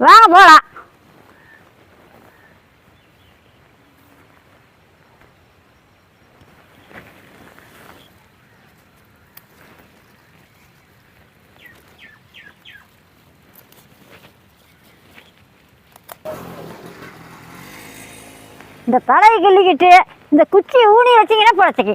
வாங்க போகலாம் இந்த தலையை கிள்ளிக்கிட்டு இந்த குச்சியை ஊனி வச்சிங்கன்னா பொழச்சிக்கு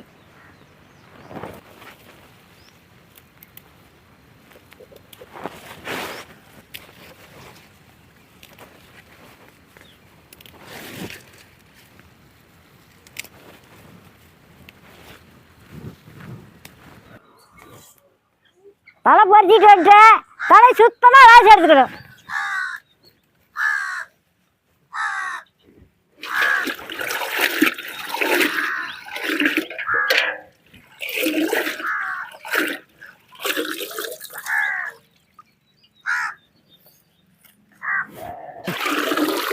தலை பறிச்சிட்டு வந்துட்டு. தலை சுத்தமாக ராசி எடுத்துக்கணும்.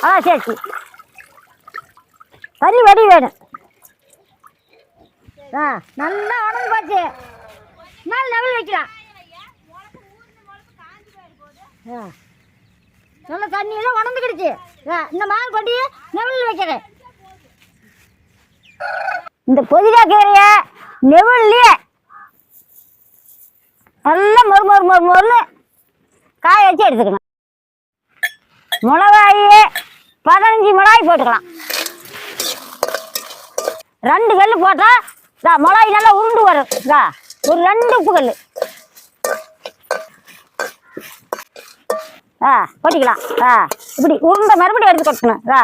ஆ சரி சரி. தண்ணி வடி வேணும். ஆ நல்லா உணவு பார்த்து. மேலே லெவல் வைக்கலாம். நல்ல தண்ணியெல்லாம் உணர்ந்துக்கிடுச்சு ஆ இந்த மாதிரி கொண்டு நெவலில் வைக்கிறேன். இந்த பொதிகா கீரைய நெவல்லையே நல்லா மொறு மொறு மொறு மொறுன்னு காய வச்சு எடுத்துக்கணும் மிளகாய் பதினஞ்சு மிளகாய் போட்டுக்கலாம். ரெண்டு கல் போட்டால் மிளகாய் நல்லா உருண்டு வரும். ஒரு ரெண்டு உப்பு கல் ஆ கொட்டிக்கலாம் ஆ இப்படி உருண்டை மறுபடியும் எடுத்து கொட்டணும் இதா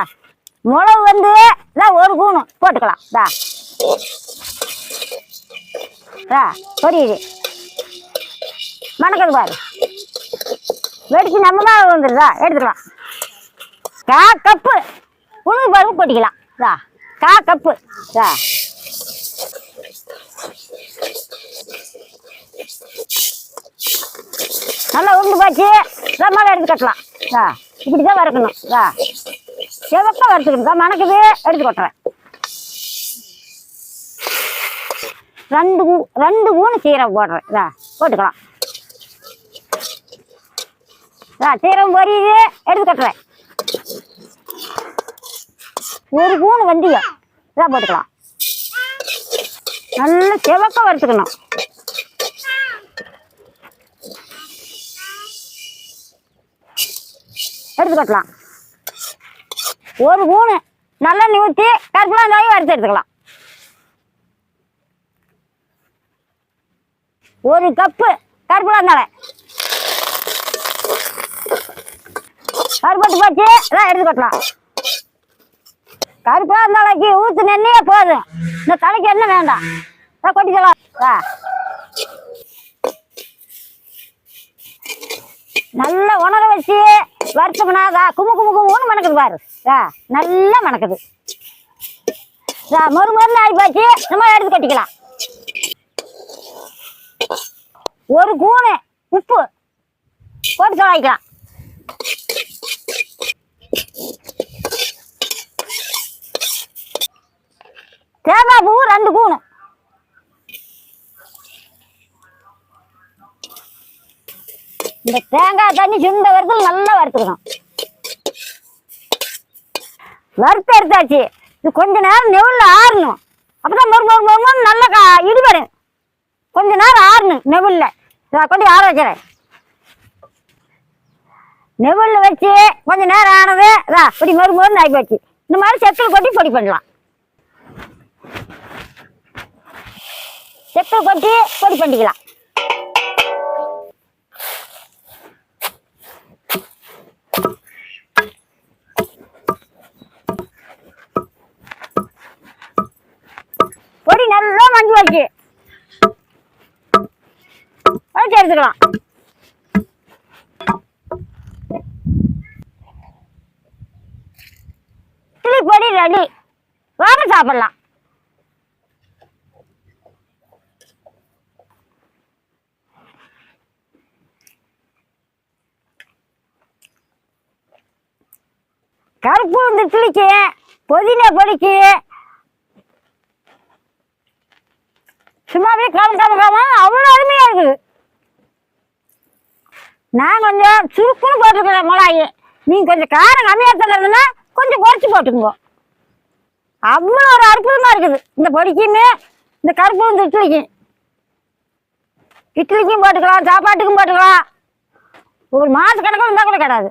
மிளகு வந்து இதா ஒரு கூணும் போட்டுக்கலாம். இதா ஆ பொரியுது மணக்குது பாரு. வெடிச்சு நம்ம மேலே வந்துடுதா எடுத்துக்கலாம். கா கப்பு. உளுந்து பருப்பு கொட்டிக்கலாம் இதா கா கப்பு. இதா நல்லா உருண்டு போச்சு. நம்மளால எடுத்து கட்டலாம். இதா இப்படி தான் வறுக்கணும். ஆ செவப்பா வறுத்துக்கணும். தான் மணக்குது. எடுத்து கொட்டுறேன். ரெண்டு ஊ ரெண்டு ஊனு சீரகம் போடுறேன். இதா போட்டுக்கலாம். இதா சீரகம் பொரியுது. எடுத்து கட்டுறேன். ஒரு பூணு வெந்தயம். இதாக போட்டுக்கலாம். நல்லா செவக்க வறுத்துக்கணும். எடுத்துக்கட்டலாம் ஒரு பூணு நல்லெண்ணெய் ஊற்றி கருப்பிலாந்தாயும் வறுத்து எடுத்துக்கலாம். ஒரு கப்பு கருப்பிலாந்தாழை கருப்பட்டு போச்சு எடுத்து கட்டலாம். கருப்பா தலைக்கு ஊத்து நெண்ணியே போதும் இந்த தலைக்கு என்ன வேண்டாம். கொட்டிக்கலாம் வா நல்லா உணர வச்சு வறுத்தோம்னா அதா குமு குமு குமுன்னு மணக்குது பாரு. வா நல்லா மணக்குது. வா மொறு மொறுன்னு ஆகி போச்சு. நம்ம எடுத்து கொட்டிக்கலாம். ஒரு கூணு உப்பு போட்டு சவாய்க்கலாம் தேங்காய் பூ ரெண்டு கூணு இந்த தேங்காய் தண்ணி சிந்த வறுத்தல் நல்லா வறுத்துக்கணும். வறுத்து எடுத்தாச்சு. இது கொஞ்ச நேரம் நெவில் ஆறணும். அப்பதான் மொறு மொறு மொறு நல்லா கா கொஞ்ச நேரம் ஆறணும் நெவில்ல. நான் கொண்டு ஆற வைக்கிறேன். நெவில்ல வச்சு கொஞ்ச நேரம் ஆனது தான் இப்படி மொறு மொறுன்னு ஆகி போச்சு. இந்த மாதிரி செத்தில் கொட்டி பொடி பண்ணலாம். செப்பை கொட்டி பொடி பண்ணிக்கலாம். நல்லா வச்சு எடுத்துக்கலாம். இட்லி பொடி ரெடி. வாங்க சாப்பிடலாம். கருப்பு இந்த இட்லிக்கு புதினா பொடிக்கு சும்மா அப்படியே காம காம காம அவ்வளோ அருமையா இருக்குது நான் கொஞ்சம் சுருக்குன்னு போட்டிருக்கிறேன் மிளகாய். நீங்கள் கொஞ்சம் காரம் கம்மியாக தர்றதுன்னா கொஞ்சம் குறைச்சி போட்டுக்குங்க அவ்வளோ ஒரு அற்புதமாக இருக்குது. இந்த பொடிக்குமே இந்த கருப்பு இந்த இட்லிக்கும் இட்லிக்கும் போட்டுக்கலாம் சாப்பாட்டுக்கும் போட்டுக்கலாம். ஒரு மாத இருந்தால் கூட கிடையாது